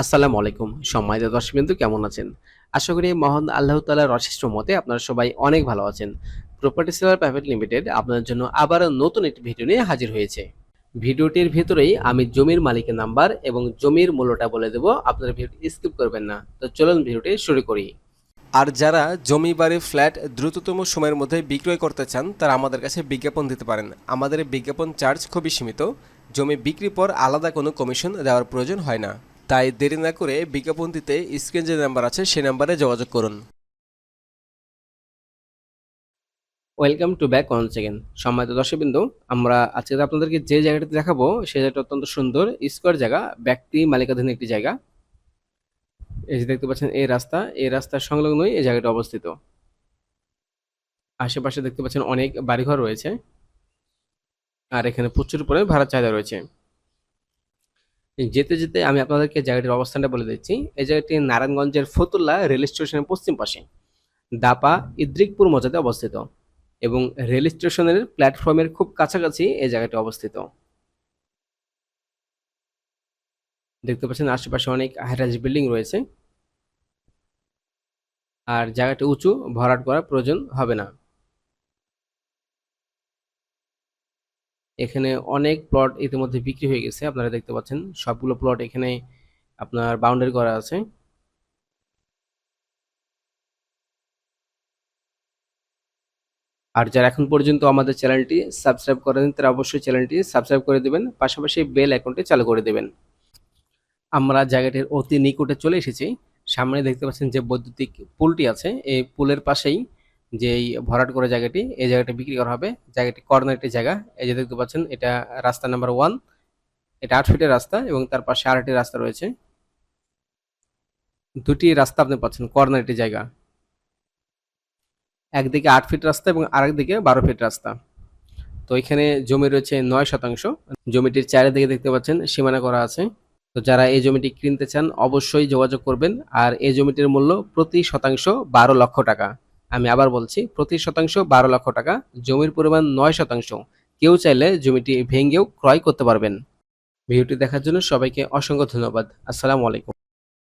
আসসালামু আলাইকুম। সম্মানিত দর্শকবৃন্দ, কেমন আছেন? আশা করি মহান আল্লাহ তালার অশেষ মতে আপনারা সবাই অনেক ভালো আছেন। প্রপার্টি সেলার প্রাইভেট লিমিটেড আপনাদের জন্য আবারও নতুন একটি ভিডিও নিয়ে হাজির হয়েছে। ভিডিওটির ভিতরেই আমি জমির মালিকের নাম্বার এবং জমির মূল্যটা বলে দেব, আপনারা ভিডিওটি স্কিপ করবেন না। তো চলুন ভিডিওটি শুরু করি। আর যারা জমি, বাড়ি, ফ্ল্যাট দ্রুততম সময়ের মধ্যে বিক্রয় করতে চান, তারা আমাদের কাছে বিজ্ঞাপন দিতে পারেন। আমাদের বিজ্ঞাপন চার্জ খুবই সীমিত। জমি বিক্রির পর আলাদা কোনো কমিশন দেওয়ার প্রয়োজন হয় না। তাই দেরি না করে বিজ্ঞাপন দিতে স্ক্রিন যে নাম্বার আছে, সেই নাম্বারে যোগাযোগ করুন। Welcome to back one second সম্মানিত দর্শকবৃন্দ, আমরা আজকে আপনাদেরকে যে জায়গাটি দেখাবো সেই জায়গাটা অত্যন্ত সুন্দর, স্কোয়ার জায়গা, ব্যক্তি মালিকাধীন একটি জায়গা। এই যে দেখতে পাচ্ছেন, এই রাস্তা, এই রাস্তার সংলগ্নই এই জায়গাটা অবস্থিত। আশেপাশে দেখতে পাচ্ছেন অনেক বাড়িঘর রয়েছে। আর এখানে প্রচুর পরিমাণে ভাড়ার চাহিদা রয়েছে। যেতে যেতে আমি আপনাদেরকে জায়গাটির অবস্থানটা বলে দিচ্ছি। এই জায়গাটি নারায়ণগঞ্জের ফতুল্লা রেল স্টেশনের পশ্চিম পাশে। দাপা, ইদ্রিকপুর মজাতে অবস্থিত এবং রেল স্টেশনের প্ল্যাটফর্মের খুব কাছাকাছি এই জায়গাটি অবস্থিত। দেখতে পাচ্ছেন আশেপাশে অনেক হাইরাইজ বিল্ডিং রয়েছে। আর জায়গাটি উঁচু, ভরাট করা প্রয়োজন হবে না। এখানে অনেক প্লট ইতিমধ্যে বিক্রি হয়ে গেছে। আপনারা দেখতে পাচ্ছেন, সবগুলো প্লট এখানে আপনার বাউন্ডারি করা আছে। আর যারা এখন পর্যন্ত আমাদের চ্যানেলটি সাবস্ক্রাইব করেন, তারা অবশ্যই চ্যানেলটি সাবস্ক্রাইব করে দেবেন, পাশাপাশি বেল অ্যাকাউন্টটি চালু করে দেবেন। আমরা জায়গাটির অতি নিকটে চলে এসেছি। সামনে দেখতে পাচ্ছেন যে বৈদ্যুতিক পুলটি আছে, এই পুলের পাশেই যে এই ভরাট করা জায়গাটি, এই জায়গাটি বিক্রি করা হবে। জায়গাটি কর্নার একটি জায়গা। এই যে দেখতে পাচ্ছেন, এটা রাস্তা নাম্বার ওয়ান এটা আট ফিটের রাস্তা এবং তার পাশে আরেকটি রাস্তা রয়েছে। দুটি রাস্তা আপনি পাচ্ছেন, কর্নার একটি জায়গা। একদিকে আট ফিট রাস্তা এবং আরেকদিকে বারো ফিট রাস্তা। তো এখানে জমি রয়েছে নয় শতাংশ। জমিটির চারিদিকে দেখতে পাচ্ছেন, সীমানা করা আছে। তো যারা এই জমিটি কিনতে চান, অবশ্যই যোগাযোগ করবেন। আর এই জমিটির মূল্য প্রতি শতাংশ বারো লক্ষ টাকা। আমি আবার বলছি, প্রতি শতাংশ বারো লক্ষ টাকা, জমির পরিমাণ নয় শতাংশ। কেউ চাইলে জমিটি ভেঙ্গেও ক্রয় করতে পারবেন। ভিডিওটি দেখার জন্য সবাইকে অসংখ্য ধন্যবাদ। আসসালামু আলাইকুম।